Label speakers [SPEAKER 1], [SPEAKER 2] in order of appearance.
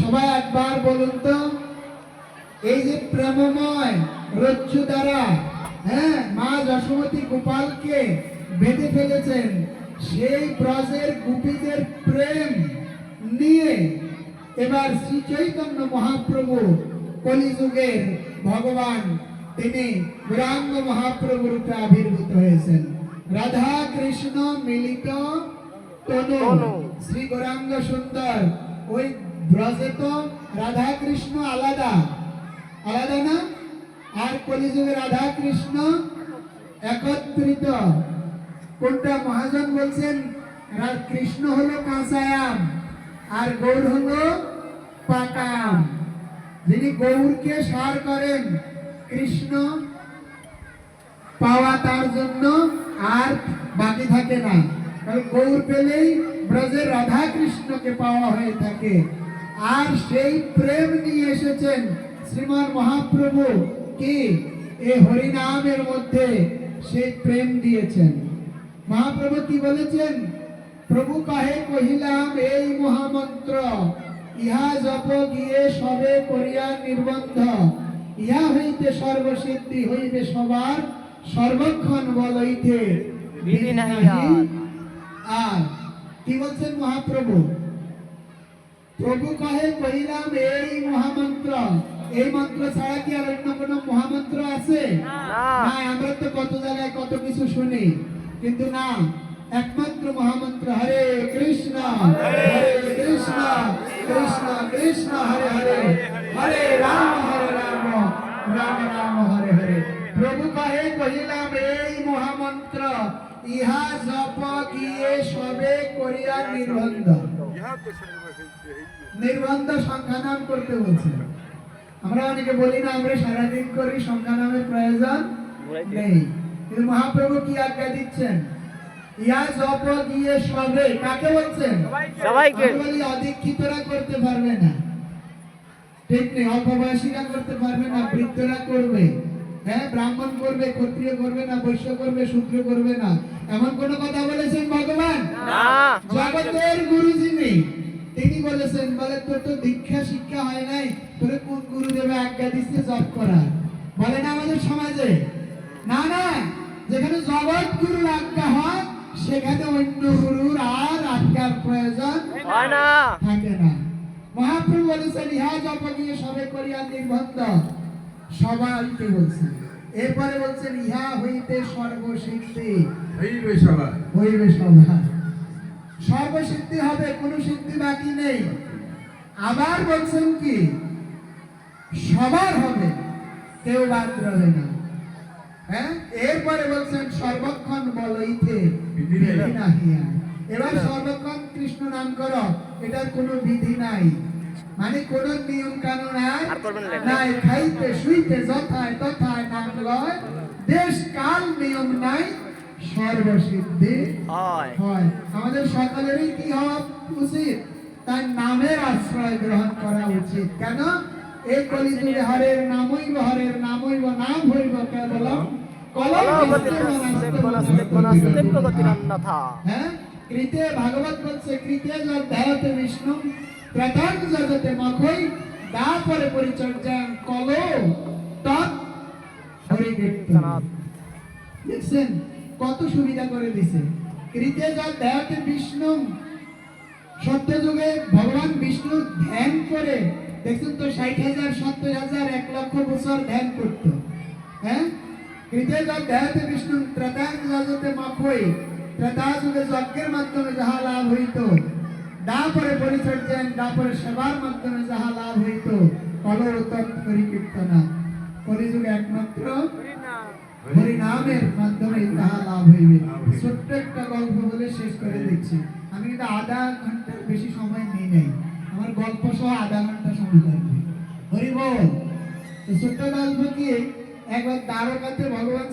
[SPEAKER 1] সবাই একবার বলুন তো এই যে প্রেমময় রজ্জু দ্বারা হ্যাঁ মা যশোমতী গোপালকে বেঁধে ফেলেছেন সেই ব্রজের গোপীদের প্রেম নিয়ে এবার শ্রী চৈতন্য মহাপ্রভু কলিযুগের ভগবান তিনি গৌরাঙ্গ মহাপ্রভু রূপে আবির্ভূত হয়েছেন রাধা কৃষ্ণ মিলিত তনু শ্রী গৌরাঙ্গ সুন্দর ওই ব্রজে তো রাধা কৃষ্ণ আলাদা আলাদা না আর কলিযুগে রাধা কৃষ্ণ একত্রিত কোনটা মহাজন বলছেন কৃষ্ণ হলো কাঁচা আর গৌর হলো পাকা আম যিনি গৌরকে সার করেন কৃষ্ণ পাওয়া তার জন্য আর বাকি থাকে না গৌর পেলেই ব্রজে রাধা কৃষ্ণকে পাওয়া হয়ে থাকে আর সেই প্রেম নিয়ে এসেছেন শ্রীমান মহাপ্রভু কি এই হরিনামের মধ্যে সেই প্রেম দিয়েছেন মহাপ্রভু কি বলেছেন প্রভু কাহে কহিলাম এই মহামন্ত্র ইহা জপ গিয়ে সবে করিয়া নির্বন্ধ ইহা হইতে সর্বসিদ্ধি হইবে সবার সর্বক্ষণ বলইতে বিধি নাহি আর কি বলছেন মহাপ্রভু প্রভু কহে কহিলাম এই মহামন্ত্র এই মন্ত্র ছাড়া কি আর অন্য কোনো মহামন্ত্র আছে না আমরা তো কত জায়গায় কত কিছু শুনি কিন্তু না একমাত্র মহামন্ত্র হরে কৃষ্ণ হরে কৃষ্ণ কৃষ্ণ কৃষ্ণ হরে হরে হরে রাম হরে রাম রাম রাম হরে হরে প্রভু কহে কহিলাম এই মহামন্ত্র ইহা জপ গিয়ে সবে করিয়া নির্বন্ধ নির্বন্ধ করতে বলছে আমরা অনেকে বলি না আমরা সারাদিন করি সংখ্যানামের প্রয়োজন নেই কিন্তু মহাপ্রভু কি আজ্ঞা দিচ্ছেন ইহা জপ গিয়ে সবে কাকে বলছেন অধিক্ষিতরা করতে পারবে না ঠিক নেই অল্প করতে পারবে না বৃদ্ধরা করবে হ্যাঁ ব্রাহ্মণ করবে ক্ষত্রিয় করবে না বৈশ্য করবে শুক্র করবে না এমন কোন কথা বলেছেন ভগবান জগতের গুরুজি নেই তিনি বলেছেন বলে তোর তো দীক্ষা শিক্ষা হয় নাই তোরে কোন গুরুদেবে আজ্ঞা দিচ্ছে করা বলে না আমাদের সমাজে না না যেখানে জগৎ গুরুর আজ্ঞা হয় সেখানে অন্য গুরুর আর আজ্ঞার প্রয়োজন থাকে না মহাপ্রভু বলেছেন ইহা জপ নিয়ে সবে করিয়া নির্বন্ধ সবাইকে বলছেন এরপরে বলছেন ইহা হইতে সর্বসিদ্ধি
[SPEAKER 2] হইবে সভা
[SPEAKER 1] হইবে সভা সর্বসিদ্ধি হবে কোন সিদ্ধি বাকি নেই আবার বলছেন কি সবার হবে কেউ বাদ রবে না হ্যাঁ এরপরে বলছেন সর্বক্ষণ বলইতে এবার সর্বক্ষণ কৃষ্ণ নাম কর এটার কোনো বিধি নাই মানে কোন নিয়ম কানুন নাই খাইতে শুইতে যথায় তথায় প্রলয় দেশ কাল নিয়ম নাই সর্বসিদ্ধি হয় আমাদের সকলেরই কি হওয়া উচিত তার নামের আশ্রয় গ্রহণ করা উচিত কেন এই কলিযুগে হরের নামই হরের নামইব নাম হইব কেবল কৃতে ভাগবত বলছে বিষ্ণু ত্রতাং জগতে মখই তারপরে পরিচর্যা কল তৎ দেখছেন কত সুবিধা করে দিছে ভগবান বিষ্ণু ধ্যান করে দেখছেন তো ষাট হাজার সত্তর হাজার এক লক্ষ বছর ধ্যান করত হ্যাঁ বিষ্ণু ত্রেতায় যুগে যজ্ঞের মাধ্যমে যাহা লাভ হইত তারপরে পরিচর্যায় তারপরে সেবার মাধ্যমে যাহা লাভ হইত কলর তৎ পরিকীর্তনা কলিযুগে একমাত্র হরিনামের মাধ্যমে তাহা লাভ হইবে ছোট্ট একটা গল্প বলে শেষ করে দিচ্ছি আমি কিন্তু আধা ঘন্টার বেশি সময় নিয়ে নেই আমার গল্প সহ আধা ঘন্টা সময় লাগবে হরি ছোট্ট গল্প কি একবার দ্বারকাতে ভগবান